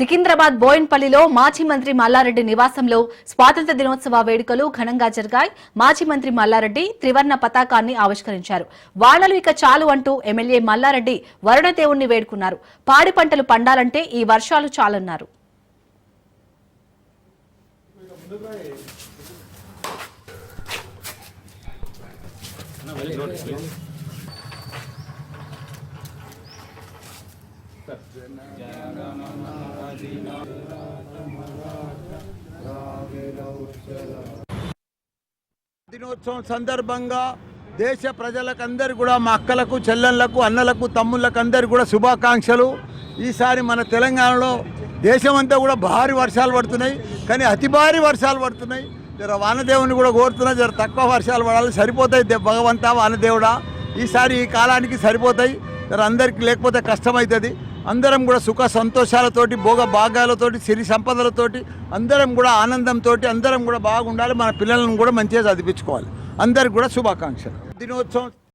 సికింద్రాబాద్ బోయిన్పల్లిలో మాజీ మంత్రి మల్లారెడ్డి నివాసంలో స్వాతంత్ర దినోత్సవ వేడుకలు ఘనంగా జరిగాయి. మాజీ మంత్రి మల్లారెడ్డి త్రివర్ణ పతాకాన్ని ఆవిష్కరించారు. వానలు ఇక చాలు అంటూ ఎమ్మెల్యే మల్లారెడ్డి వరుణదేవుణ్ణి వేడుకున్నారు. పాడి పంటలు పండాలంటే ఈ వర్షాలు చాలన్నారు. దినోత్సవం సందర్భంగా దేశ ప్రజలకు అందరు కూడా మా అక్కలకు చెల్లెళ్ళకు అన్నలకు తమ్ముళ్ళకు అందరు కూడా శుభాకాంక్షలు. ఈసారి మన తెలంగాణలో దేశమంతా కూడా భారీ వర్షాలు పడుతున్నాయి. కానీ అతి భారీ వర్షాలు పడుతున్నాయి. జర వానదేవుని కూడా కోరుతున్నా జర తక్కువ వర్షాలు పడాలి. సరిపోతాయి దే- భగవంతా వానదేవుడా. ఈసారి ఈ కాలానికి సరిపోతాయి. జర అందరికీ లేకపోతే కష్టమవుతుంది. అందరం కూడా సుఖ సంతోషాలతోటి భోగ భాగాలతోటి సిరి సంపదలతోటి అందరం కూడా ఆనందంతో అందరం కూడా బాగుండాలి. మన పిల్లలను కూడా మంచిగా చదివించుకోవాలి. అందరికి కూడా శుభాకాంక్షలు. దినోత్సవం